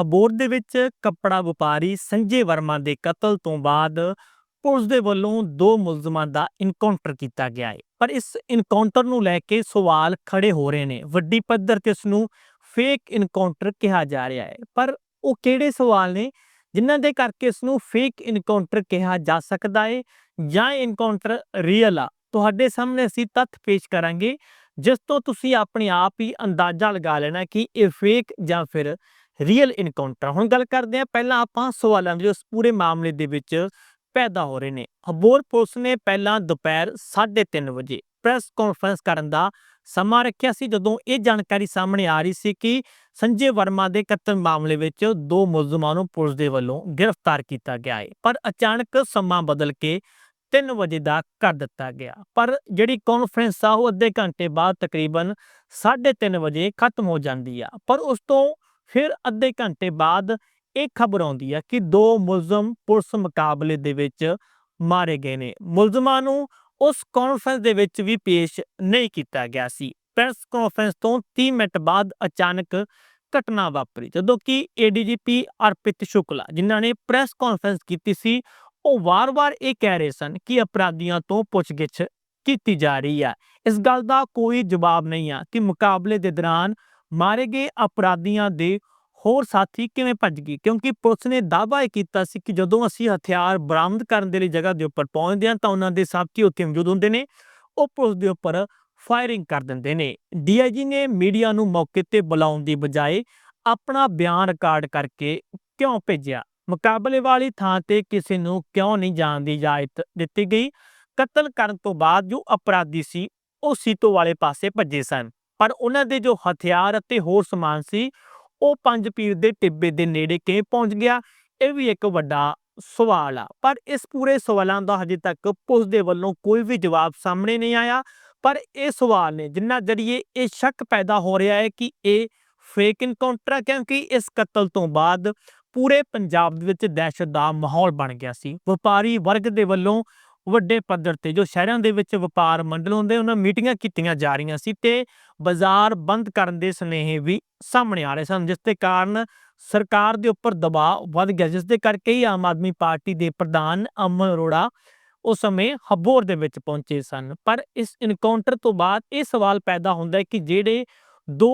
ਅਬੋਰ ਦੇ ਵਿੱਚ ਕੱਪੜਾ ਵਪਾਰੀ ਸੰਜੇ ਵਰਮਾ ਦੇ ਕਤਲ ਤੋਂ ਬਾਅਦ ਪੁਲਿਸ ਦੇ ਵੱਲੋਂ ਦੋ ਮੁਲਜ਼ਮਾਂ ਦਾ ਇਨਕਾਊਂਟਰ ਕੀਤਾ ਗਿਆ ਹੈ ਪਰ ਇਸ ਇਨਕਾਊਂਟਰ ਨੂੰ ਲੈ ਕੇ ਸਵਾਲ ਖੜੇ ਹੋ ਰਹੇ ਨੇ। ਵੱਡੀ ਪੱਧਰ ਤੇ ਇਸ ਨੂੰ ਫੇਕ ਇਨਕਾਊਂਟਰ ਕਿਹਾ ਜਾ ਰਿਹਾ ਹੈ ਪਰ ਉਹ ਕਿਹੜੇ ਸਵਾਲ ਨੇ? ਜਿਨ੍ਹਾਂ ਦੇ ਕਰਕੇ ਇਸ ਨੂੰ ਫੇਕ ਇਨਕਾਊਂਟਰ ਕਿਹਾ ਜਾ ਸਕਦਾ ਹੈ ਜਾਂ ਇਨਕਾਊਂਟਰ ਰੀਅਲ ਆ? ਤੁਹਾਡੇ ਸਾਹਮਣੇ ਅਸੀਂ ਤੱਥ ਪੇਸ਼ ਕਰਾਂਗੇ। ਜਿਸ ਤੋਂ ਤੁਸੀਂ ਆਪਣੇ ਆਪ ਹੀ ਅੰਦਾਜ਼ਾ ਲਗਾ ਲੈਣਾ ਕਿ ਇਹ ਫੇਕ ਜਾਂ ਫਿਰ ਰੀਅਲ ਇਨਕਾਊਂਟਰ ਹੁਣ ਗੱਲ ਕਰਦੇ ਹਾਂ, ਪਹਿਲਾਂ ਆਪਾਂ ਸਵਾਲਾਂ ਦੀ ਉਸ ਪੂਰੇ ਮਾਮਲੇ ਦੇ ਵਿੱਚ ਪੈਦਾ ਹੋ ਰਹੇ ਨੇ। ਹਬੋਰ ਪੁਲਿਸ ਨੇ ਪਹਿਲਾਂ ਦੁਪਹਿਰ 3:30 ਵਜੇ ਪ੍ਰੈਸ ਕਾਨਫਰੰਸ ਕਰਨ ਦਾ ਸਮਾਂ ਰੱਖਿਆ ਸੀ, ਜਦੋਂ ਇਹ ਜਾਣਕਾਰੀ ਸਾਹਮਣੇ ਆ ਰਹੀ ਸੀ ਕਿ ਸੰਜੇ ਵਰਮਾ ਦੇ ਕਤਲ ਮਾਮਲੇ ਵਿੱਚ ਦੋ ਮੁਲਜ਼ਮਾਂ ਨੂੰ ਪੁਲਿਸ ਦੇ ਵੱਲੋਂ ਗ੍ਰਿਫਤਾਰ ਕੀਤਾ ਗਿਆ ਹੈ ਪਰ ਅਚਾਨਕ ਸਮਾਂ ਬਦਲ ਕੇ 3 ਵਜੇ ਦਾ ਕਰ ਦਿੱਤਾ ਗਿਆ। ਪਰ ਜਿਹੜੀ ਕਾਨਫਰੰਸ ਆ, ਉਹ ਅੱਧੇ ਘੰਟੇ ਬਾਅਦ ਤਕਰੀਬਨ 3:30 ਵਜੇ ਖਤਮ ਹੋ ਜਾਂਦੀ ਆ। ਪਰ ਉਸ ਤੋਂ ਫਿਰ ਅੱਧੇ ਘੰਟੇ ਬਾਅਦ ਇਹ ਖਬਰ ਆਉਂਦੀ ਆ ਕਿ ਦੋ ਮੁਲਜ਼ਮ ਪੁਲਿਸ ਮੁਕਾਬਲੇ ਦੇ ਵਿੱਚ ਮਾਰੇ ਗਏ ਨੇ। ਮੁਲਜ਼ਮਾਂ ਨੂੰ ਉਸ ਕਾਨਫਰੰਸ ਦੇ ਵਿੱਚ ਵੀ ਪੇਸ਼ ਨਹੀਂ ਕੀਤਾ ਗਿਆ ਸੀ। ਪ੍ਰੈਸ ਕਾਨਫਰੰਸ ਤੋਂ 30 ਮਿੰਟ ਬਾਅਦ ਅਚਾਨਕ ਘਟਨਾ ਵਾਪਰੀ। ਜਦੋਂ ਕਿ ਏਡੀਜੀਪੀ ਅਰਪਿਤ ਸ਼ੁਕਲਾ, ਜਿਨ੍ਹਾਂ ਨੇ ਪ੍ਰੈਸ ਕਾਨਫਰੰਸ ਕੀਤੀ ਸੀ, ਉਹ ਵਾਰ-ਵਾਰ ਇਹ ਕਹਿ ਰਹੇ ਸਨ ਕਿ ਅਪਰਾਧੀਆਂ ਤੋਂ ਪੁੱਛਗਿੱਛ ਕੀਤੀ ਜਾ ਰਹੀ ਹੈ ਇਸ ਗੱਲ ਦਾ ਕੋਈ ਜਵਾਬ ਨਹੀਂ ਆ ਕਿ ਮੁਕਾਬਲੇ ਦੇ ਦੌਰਾਨ ਮਾਰੇ ਗਏ ਅਪਰਾਧੀਆਂ ਦੇ ਹੋਰ ਸਾਥੀ ਕਿਵੇਂ ਭੱਜ ਗਏ? ਕਿਉਂਕਿ ਪੁਲਿਸ ਨੇ ਦਾਅਵਾ ਕੀਤਾ ਸੀ ਕਿ ਜਦੋਂ ਅਸੀਂ ਹਥਿਆਰ ਬਰਾਮਦ ਕਰਨ ਦੇ ਲਈ ਜਗ੍ਹਾ ਦੇ ਉੱਪਰ ਪਹੁੰਚਦੇ ਹਾਂ ਤਾਂ ਉਹਨਾਂ ਦੇ ਸਾਥੀ ਉੱਥੇ ਮੌਜੂਦ ਹੁੰਦੇ ਨੇ। ਉਹ ਪੁਲਿਸ ਦੇ ਉੱਪਰ ਫਾਇਰਿੰਗ ਕਰ ਦਿੰਦੇ ਨੇ। ਡੀਆਈਜੀ ਨੇ ਮੀਡੀਆ ਨੂੰ ਮੌਕੇ ਤੇ ਬੁਲਾਉਣ ਦੀ ਬਜਾਏ ਆਪਣਾ ਬਿਆਨ ਰਿਕਾਰਡ ਕਰਕੇ ਕਿਉਂ ਭੇਜਿਆ? ਮੁਕਾਬਲੇ ਵਾਲੀ ਥਾਂ ਤੇ ਕਿਸੇ ਨੂੰ ਕਿਉਂ ਨਹੀਂ ਜਾਣ ਦੀ ਇਜਾਜ਼ਤ ਦਿੱਤੀ ਗਈ? ਕਤਲ ਕਰਨ ਤੋਂ ਬਾਅਦ ਜੋ ਅਪਰਾਧੀ ਸੀ, ਉਹ ਸੀਤੋ ਵਾਲੇ ਪਾਸੇ ਭੱਜੇ ਸਨ। ਪਰ ਉਹਨਾਂ ਦੇ ਜੋ ਹਥਿਆਰ ਅਤੇ ਹੋਰ ਸਮਾਨ ਸੀ, ਉਹ ਪੰਜ ਪੀਰ ਦੇ ਟਿੱਬੇ ਦੇ ਨੇੜੇ ਕਿਵੇਂ ਪਹੁੰਚ ਗਿਆ, ਇਹ ਵੀ ਇੱਕ ਵੱਡਾ ਸਵਾਲ ਆ। ਪਰ ਇਸ ਪੂਰੇ ਸਵਾਲਾਂ ਦਾ ਹਜੇ ਤੱਕ ਪੁਲਿਸ ਦੇ ਵੱਲੋਂ ਕੋਈ ਵੀ ਜਵਾਬ ਸਾਹਮਣੇ ਨਹੀਂ ਆਇਆ। ਪਰ ਇਹ ਸਵਾਲ ਨੇ, ਜਿੰਨਾ ਜਰੀਏ ਇਹ ਸ਼ੱਕ ਪੈਦਾ ਹੋ ਰਿਹਾ ਹੈ ਕਿ ਇਹ ਫੇਕ ਇਨਕਾਊਂਟਰ ਹੈ ਕਿਉਂਕਿ ਇਸ ਕਤਲ ਤੋਂ ਬਾਅਦ ਪੂਰੇ ਪੰਜਾਬ ਦੇ ਵਿੱਚ ਦਹਿਸ਼ਤ ਦਾ ਮਾਹੌਲ ਬਣ ਗਿਆ ਸੀ। ਵਪਾਰੀ ਵਰਗ ਦੇ ਵੱਲੋਂ ਵੱਡੇ ਪੱਧਰ ਤੇ, ਜੋ ਸ਼ਹਿਰਾਂ ਦੇ ਵਿੱਚ ਵਪਾਰ ਮੰਡਲ ਹੁੰਦੇ, ਉਹਨਾਂ ਮੀਟਿੰਗਾਂ ਕੀਤੀਆਂ ਜਾ ਰਹੀਆਂ ਸੀ ਤੇ ਬਾਜ਼ਾਰ ਬੰਦ ਕਰਨ ਦੇ ਸੁਨੇਹੇ ਵੀ ਸਾਹਮਣੇ ਆ ਰਹੇ ਸਨ, ਜਿਸ ਦੇ ਕਾਰਨ ਸਰਕਾਰ ਦੇ ਉੱਪਰ ਦਬਾਅ ਵੱਧ ਗਿਆ, ਜਿਸ ਦੇ ਕਰਕੇ ਹੀ ਆਮ ਆਦਮੀ ਪਾਰਟੀ ਦੇ ਪ੍ਰਧਾਨ ਅਮਨ ਅਰੋੜਾ ਉਸ ਸਮੇਂ ਹਬੋਰ ਦੇ ਵਿੱਚ ਪਹੁੰਚੇ ਸਨ। ਪਰ ਇਸ ਇਨਕਾਊਂਟਰ ਤੋਂ ਬਾਅਦ ਇਹ ਸਵਾਲ ਪੈਦਾ ਹੁੰਦਾ ਹੈ ਕਿ ਜਿਹੜੇ ਦੋ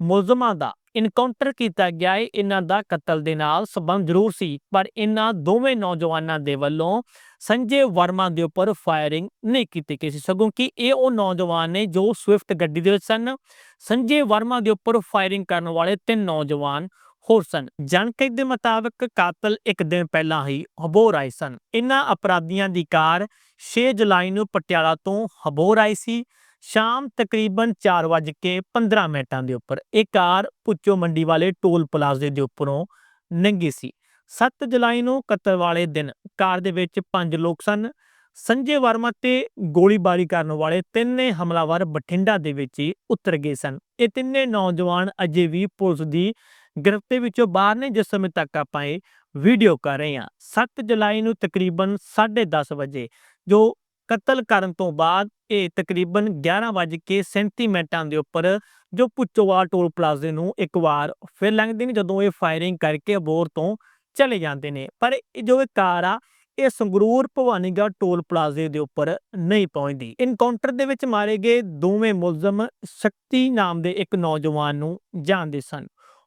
ਮੁਲਜ਼ਮਾਂ ਦਾ ਇਨਕਾਊਂਟਰ ਕੀਤਾ ਗਿਆ ਹੈ, ਇਹਨਾਂ ਦਾ ਕਤਲ ਦੇ ਨਾਲ ਸਬੰਧ ਜ਼ਰੂਰ ਸੀ, ਪਰ ਇਹਨਾਂ ਦੋਵੇਂ ਨੌਜਵਾਨਾਂ ਦੇ ਵੱਲੋਂ ਸੰਜੇ ਵਰਮਾ ਦੇ ਉੱਪਰ ਫਾਇਰਿੰਗ ਨਹੀਂ ਕੀਤੀ ਗਈ ਸੀ। ਸਗੋਂ ਕਿ ਇਹ ਉਹ ਨੌਜਵਾਨ ਨੇ ਜੋ ਸਵਿਫਟ ਗੱਡੀ ਦੇ ਵਿੱਚ ਸਨ, ਸੰਜੇ ਵਰਮਾ ਦੇ ਉੱਪਰ ਫਾਇਰਿੰਗ ਕਰਨ ਵਾਲੇ ਤਿੰਨ ਨੌਜਵਾਨ ਹੋਰ ਸਨ। ਜਾਣਕਾਰੀ ਦੇ ਮੁਤਾਬਕ ਕਾਤਲ ਇੱਕ ਦਿਨ ਪਹਿਲਾਂ ਹੀ ਹਬੋਰ ਆਏ ਸਨ। ਇਹਨਾਂ ਅਪਰਾਧੀਆਂ ਦੀ ਕਾਰ 6 ਜੁਲਾਈ ਨੂੰ ਪਟਿਆਲਾ ਤੋਂ ਹਬੋਰ ਆਈ ਸੀ। ਸ਼ਾਮ ਤਕਰੀਬਨ 4:15 ਮਿੰਟਾਂ ਦੇ ਉੱਪਰ ਇਹ ਕਾਰ ਪੁੱਚੋ ਮੰਡੀ ਵਾਲੇ ਟੋਲ ਪਲਾਜ਼ੇ ਦੇ ਉੱਪਰੋਂ ਲੰਘੀ ਸੀ। 7 ਜੁਲਾਈ ਨੂੰ ਕਤਲ ਵਾਲੇ ਦਿਨ ਕਾਰ ਦੇ ਵਿੱਚ ਪੰਜ ਲੋਕ ਸਨ। ਸੰਜੇ ਵਰਮਾ ਤੇ ਗੋਲੀਬਾਰੀ ਕਰਨ ਵਾਲੇ ਤਿੰਨੇ ਹਮਲਾਵਰ ਬਠਿੰਡਾ ਦੇ ਵਿੱਚ ਹੀ ਉਤਰ ਗਏ ਸਨ। ਇਹ ਤਿੰਨੇ ਨੌਜਵਾਨ ਅਜੇ ਵੀ ਪੁਲਿਸ ਦੀ ਗ੍ਰਿਫਤ ਵਿੱਚੋਂ ਬਾਹਰ ਨੇ, ਜਿਸ ਸਮੇਂ ਤੱਕ ਆਪਾਂ ਇਹ ਵੀਡੀਓ ਕਰ ਰਹੇ ਹਾਂ। 7 ਜੁਲਾਈ ਨੂੰ ਤਕਰੀਬਨ 10:30 ਵਜੇ, ਜੋ ਕਤਲ ਕਰਨ ਤੋਂ ਬਾਅਦ ਇਹ ਤਕਰੀਬਨ 11:37 ਮਿੰਟਾਂ ਦੇ ਉੱਪਰ ਜੋ ਪੁੱਚੋਵਾਲ ਟੋਲ ਪਲਾਜ਼ੇ ਨੂੰ ਇੱਕ ਵਾਰ ਫਿਰ ਲੰਘਦੇ ਨੇ, ਜਦੋਂ ਇਹ ਫਾਇਰਿੰਗ ਕਰਕੇ ਅਬੋਰ ਤੋਂ ਚਲੇ ਜਾਂਦੇ ਨੇ। ਪਰ ਜੋ ਇਹ ਕਾਰ ਆ, ਇਹ ਸੰਗਰੂਰ ਭਵਾਨੀਗੜ੍ਹ ਟੋਲ ਪਲਾਜ਼ੇ ਦੇ ਉੱਪਰ ਨਹੀਂ ਪਹੁੰਚਦੀ। ਇਨਕਾਊਂਟਰ ਦੇ ਵਿੱਚ ਮਾਰੇ ਗਏ ਦੋਵੇਂ ਮੁਲਜ਼ਮ ਸ਼ਕਤੀ ਨਾਮ ਦੇ ਇੱਕ ਨੌਜਵਾਨ ਨੂੰ ਜਾਣਦੇ ਸਨ।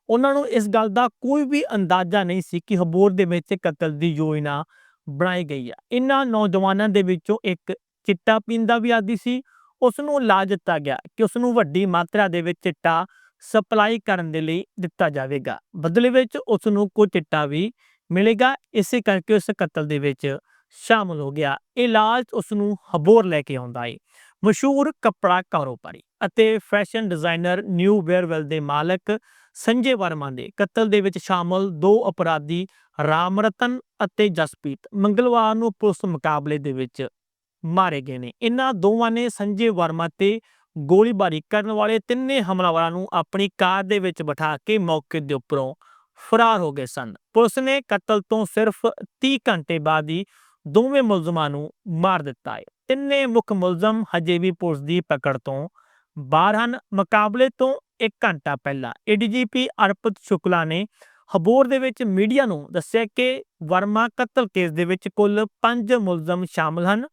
ਉਹਨਾਂ ਨੂੰ ਇਸ ਗੱਲ ਦਾ ਕੋਈ ਵੀ ਅੰਦਾਜ਼ਾ ਨਹੀਂ ਸੀ ਕਿ ਹਬੋਰ ਦੇ ਵਿੱਚ ਕਤਲ ਦੀ ਯੋਜਨਾ ਬਣਾਈ ਗਈ ਆ। ਇਹਨਾਂ ਨੌਜਵਾਨਾਂ ਦੇ ਵਿੱਚੋਂ ਇੱਕ ਚਿੱਟਾ ਪੀਂਦਾ ਵੀ ਆਦੀ ਸੀ। ਉਸ ਨੂੰ ਲਾ ਦਿੱਤਾ ਗਿਆ ਕਿ ਉਸ ਨੂੰ ਵੱਡੀ ਮਾਤਰਾ ਦੇ ਵਿੱਚ ਚਿੱਟਾ ਸਪਲਾਈ ਕਰਨ ਦੇ ਲਈ ਦਿੱਤਾ ਜਾਵੇਗਾ। ਬਦਲੇ ਵਿੱਚ ਉਸ ਨੂੰ ਕੋਈ ਚਿੱਟਾ ਵੀ ਮਿਲੇਗਾ। ਇਸੇ ਕਰਕੇ ਉਸ ਕਤਲ ਦੇ ਵਿੱਚ ਸ਼ਾਮਲ ਹੋ ਗਿਆ। ਇਹ ਲਾਲਚ ਉਸ ਨੂੰ ਹਬੋਰ ਲੈ ਕੇ ਆਉਂਦਾ ਹੈ ਮਸ਼ਹੂਰ ਕੱਪੜਾ ਕਾਰੋਬਾਰੀ ਅਤੇ ਫੈਸ਼ਨ ਡਿਜ਼ਾਈਨਰ ਨਿਊ ਵੇਅਰਵੈਲ ਦੇ ਮਾਲਕ ਸੰਜੇ ਵਰਮਾ ਦੇ ਕਤਲ ਦੇ ਵਿੱਚ ਸ਼ਾਮਲ ਦੋ ਅਪਰਾਧੀ ਰਾਮ ਰਤਨ ਅਤੇ ਜਸਪ੍ਰੀਤ ਮੰਗਲਵਾਰ ਨੂੰ ਪੁਲਿਸ ਮੁਕਾਬਲੇ ਦੇ ਵਿੱਚ ਮਾਰੇ ਗਏ ਨੇ। ਇਹਨਾਂ ਦੋਵਾਂ ਨੇ ਸੰਜੇ ਵਰਮਾ ਤੇ ਗੋਲੀਬਾਰੀ ਕਰਨ ਵਾਲੇ ਤਿੰਨੇ ਹਮਲਾਵਰਾਂ ਨੂੰ ਆਪਣੀ ਕਾਰ ਦੇ ਵਿੱਚ ਬਿਠਾ ਕੇ ਮੌਕੇ ਦੇ ਉੱਪਰੋਂ ਫਰਾਰ ਹੋ ਗਏ ਸਨ। ਪੁਲਿਸ ਨੇ ਕਤਲ ਤੋਂ ਸਿਰਫ 30 ਘੰਟੇ ਬਾਅਦ ਹੀ ਦੋਵੇਂ ਮੁਲਜ਼ਮਾਂ ਨੂੰ ਮਾਰ ਦਿੱਤਾ ਹੈ। ਤਿੰਨੇ ਮੁੱਖ ਮੁਲਜ਼ਮ ਹਜੇ ਵੀ ਪੁਲਿਸ ਦੀ ਪਕੜ ਤੋਂ ਬਾਹਰ ਹਨ। ਮੁਕਾਬਲੇ ਤੋਂ 1 ਘੰਟਾ ਪਹਿਲਾਂ ਏਡੀਜੀਪੀ ਅਰਪਤ ਸ਼ੁਕਲਾ ਨੇ ਹਬੋਰ ਦੇ ਵਿੱਚ ਮੀਡੀਆ ਨੂੰ ਦੱਸਿਆ ਕਿ ਵਰਮਾ ਕਤਲ ਕੇਸ ਦੇ ਵਿੱਚ ਕੁੱਲ 5 ਮੁਲਜ਼ਮ ਸ਼ਾਮਲ ਹਨ।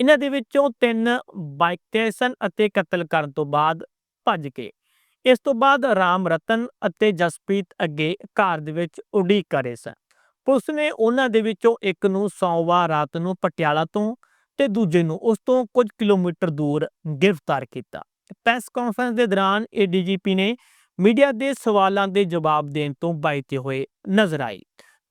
ਇਹਨਾਂ ਦੇ ਵਿੱਚੋਂ ਤਿੰਨ ਬਾਈਕ ਤੇ ਸਨ ਅਤੇ ਕਤਲ ਕਰਨ ਤੋਂ ਬਾਅਦ ਭੱਜ ਗਏ। ਇਸ ਤੋਂ ਬਾਅਦ ਰਾਮ ਰਤਨ ਅਤੇ ਜਸਪ੍ਰੀਤ ਅੱਗੇ ਕਾਰ ਦੇ ਵਿੱਚ ਉਡੀਕ ਕਰੇ ਸਨ। ਪੁਲਿਸ ਨੇ ਉਹਨਾਂ ਦੇ ਵਿੱਚੋਂ ਇੱਕ ਨੂੰ ਸੋਮਵਾਰ ਰਾਤ ਨੂੰ ਪਟਿਆਲਾ ਤੋਂ ਤੇ ਦੂਜੇ ਨੂੰ ਉਸ ਤੋਂ ਕੁਝ ਕਿਲੋਮੀਟਰ ਦੂਰ ਗ੍ਰਿਫਤਾਰ ਕੀਤਾ। ਪ੍ਰੈਸ ਕਾਨਫਰੰਸ ਦੇ ਦੌਰਾਨ ਏਡੀਜੀਪੀ ਨੇ ਮੀਡੀਆ ਦੇ ਸਵਾਲਾਂ ਦੇ ਜਵਾਬ ਦੇਣ ਤੋਂ ਬਾਈਤੇ ਹੋਏ ਨਜ਼ਰ ਆਏ।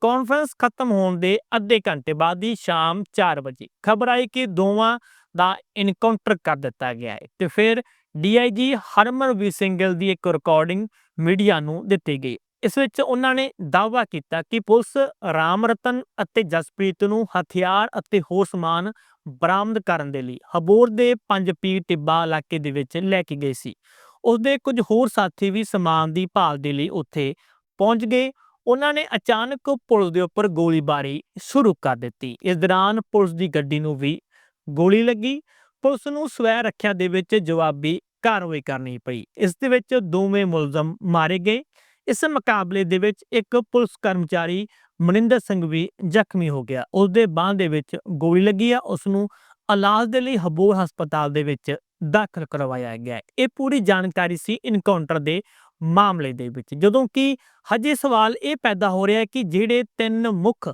ਕਾਨਫਰੰਸ ਖਤਮ ਹੋਣ ਦੇ ਅੱਧੇ ਘੰਟੇ ਬਾਅਦ ਹੀ ਸ਼ਾਮ 4 ਵਜੇ ਖਬਰ ਆਈ ਕਿ ਦੋਵਾਂ ਦਾ ਇਨਕਾਊਂਟਰ ਕਰ ਦਿੱਤਾ ਗਿਆ ਹੈ ਤੇ ਫਿਰ ਡੀਆਈਜੀ ਹਰਮਨਵੀਰ ਸਿੰਘਲ ਦੀ ਇੱਕ ਰਿਕਾਰਡਿੰਗ ਮੀਡੀਆ ਨੂੰ ਦਿੱਤੀ ਗਈ। ਇਸ ਵਿੱਚ ਉਹਨਾਂ ਨੇ ਦਾਅਵਾ ਕੀਤਾ ਕਿ ਪੁਲਿਸ ਰਾਮ ਰਤਨ ਅਤੇ ਜਸਪ੍ਰੀਤ ਨੂੰ ਹਥਿਆਰ ਅਤੇ ਹੋਰ ਸਮਾਨ ਬਰਾਮਦ ਕਰਨ ਦੇ ਲਈ ਹਬੋਰ ਦੇ ਪੰਜ ਪੀਰ ਟਿੱਬਾ ਇਲਾਕੇ ਦੇ ਵਿੱਚ ਲੈ ਕੇ ਗਏ ਸੀ। ਉਸਦੇ ਕੁਝ ਹੋਰ ਸਾਥੀ ਵੀ ਸਮਾਨ ਦੀ ਭਾਲ ਦੇ ਲਈ ਉੱਥੇ ਪਹੁੰਚ ਗਏ ਉਹਨਾਂ ਨੇ ਅਚਾਨਕ ਪੁਲਿਸ ਦੇ ਉੱਪਰ ਗੋਲੀਬਾਰੀ ਸ਼ੁਰੂ ਕਰ ਦਿੱਤੀ। ਇਸ ਦੌਰਾਨ ਪੁਲਿਸ ਦੀ ਗੱਡੀ ਨੂੰ ਵੀ ਗੋਲੀ ਲੱਗੀ। ਪੁਲਿਸ ਨੂੰ ਸਵੈ ਰੱਖਿਆ ਦੇ ਵਿੱਚ ਜਵਾਬੀ ਕਾਰਵਾਈ ਕਰਨੀ ਪਈ। ਇਸ ਦੇ ਵਿੱਚ ਦੋਵੇਂ ਮੁਲਜ਼ਮ ਮਾਰੇ ਗਏ। ਇਸ ਮੁਕਾਬਲੇ ਦੇ ਵਿੱਚ ਇੱਕ ਪੁਲਿਸ ਕਰਮਚਾਰੀ ਮਨਿੰਦਰ ਸਿੰਘ ਵੀ ਜ਼ਖਮੀ ਹੋ ਗਿਆ। ਉਸ ਦੇ ਬਾਹ ਦੇ ਵਿੱਚ ਗੋਲੀ ਲੱਗੀ ਆ। ਉਸ ਨੂੰ ਇਲਾਜ ਦੇ ਲਈ ਹਬੋਰ ਹਸਪਤਾਲ ਦੇ ਵਿੱਚ ਦਾਖਲ ਕਰਵਾਇਆ ਗਿਆ। ਇਹ ਪੂਰੀ ਜਾਣਕਾਰੀ ਸੀ ਇਨਕਾਊਂਟਰ ਦੇ ਮਾਮਲੇ ਦੇ ਵਿੱਚ। ਜਦੋਂ ਕਿ ਹਜੇ ਸਵਾਲ ਇਹ ਪੈਦਾ ਹੋ ਰਿਹਾ ਹੈ ਕਿ ਜਿਹੜੇ ਤਿੰਨ ਮੁੱਖ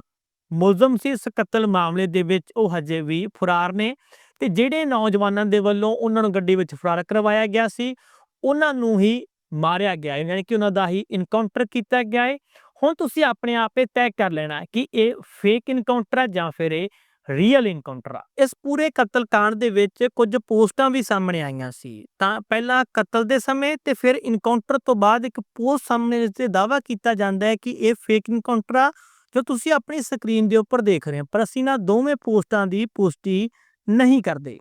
ਮੁਲਜ਼ਮ ਸੀ ਇਸ ਕਤਲ ਮਾਮਲੇ ਦੇ ਵਿੱਚ, ਉਹ ਹਜੇ ਵੀ ਫਰਾਰ ਨੇ ਤੇ ਜਿਹੜੇ ਨੌਜਵਾਨਾਂ ਦੇ ਵੱਲੋਂ ਉਹਨਾਂ ਨੂੰ ਗੱਡੀ ਵਿੱਚ ਫਰਾਰ ਕਰਵਾਇਆ ਗਿਆ ਸੀ, ਉਹਨਾਂ ਨੂੰ ਹੀ ਮਾਰਿਆ ਗਿਆ ਯਾਨੀ ਕਿ ਉਹਨਾਂ ਦਾ ਹੀ ਇਨਕਾਊਂਟਰ ਕੀਤਾ ਗਿਆ ਹੈ। ਹੁਣ ਤੁਸੀਂ ਆਪਣੇ ਆਪ ਇਹ ਤੈਅ ਕਰ ਲੈਣਾ ਕਿ ਇਹ ਫੇਕ ਇਨਕਾਊਂਟਰ ਹੈ ਜਾਂ ਫਿਰ ਇਹ ਰੀਅਲ ਇਨਕਾਊਂਟਰ ਆ। ਇਸ ਪੂਰੇ ਕਤਲकांड ਦੇ ਵਿੱਚ ਕੁਝ ਪੋਸਟਾਂ ਵੀ ਸਾਹਮਣੇ ਆਈਆਂ ਸੀ। ਤਾਂ ਪਹਿਲਾਂ ਕਤਲ ਦੇ ਸਮੇਂ ਤੇ ਫਿਰ ਇਨਕਾਊਂਟਰ ਤੋਂ ਬਾਅਦ ਇੱਕ ਪੋਸਟ ਸਾਹਮਣੇ ਜਿਸ ਤੇ ਦਾਅਵਾ ਕੀਤਾ ਜਾਂਦਾ ਹੈ ਕਿ ਇਹ ਫੇਕ ਇਨਕਾਊਂਟਰ ਆ, ਜੋ ਤੁਸੀਂ ਆਪਣੀ ਸਕਰੀਨ ਦੇ ਉੱਪਰ ਦੇਖ ਰਹੇ ਹੋ। ਪਰ ਅਸੀਂ ਨਾ ਦੋਵੇਂ ਪੋਸਟਾਂ ਦੀ ਪੁਸ਼ਟੀ ਨਹੀਂ ਕਰਦੇ।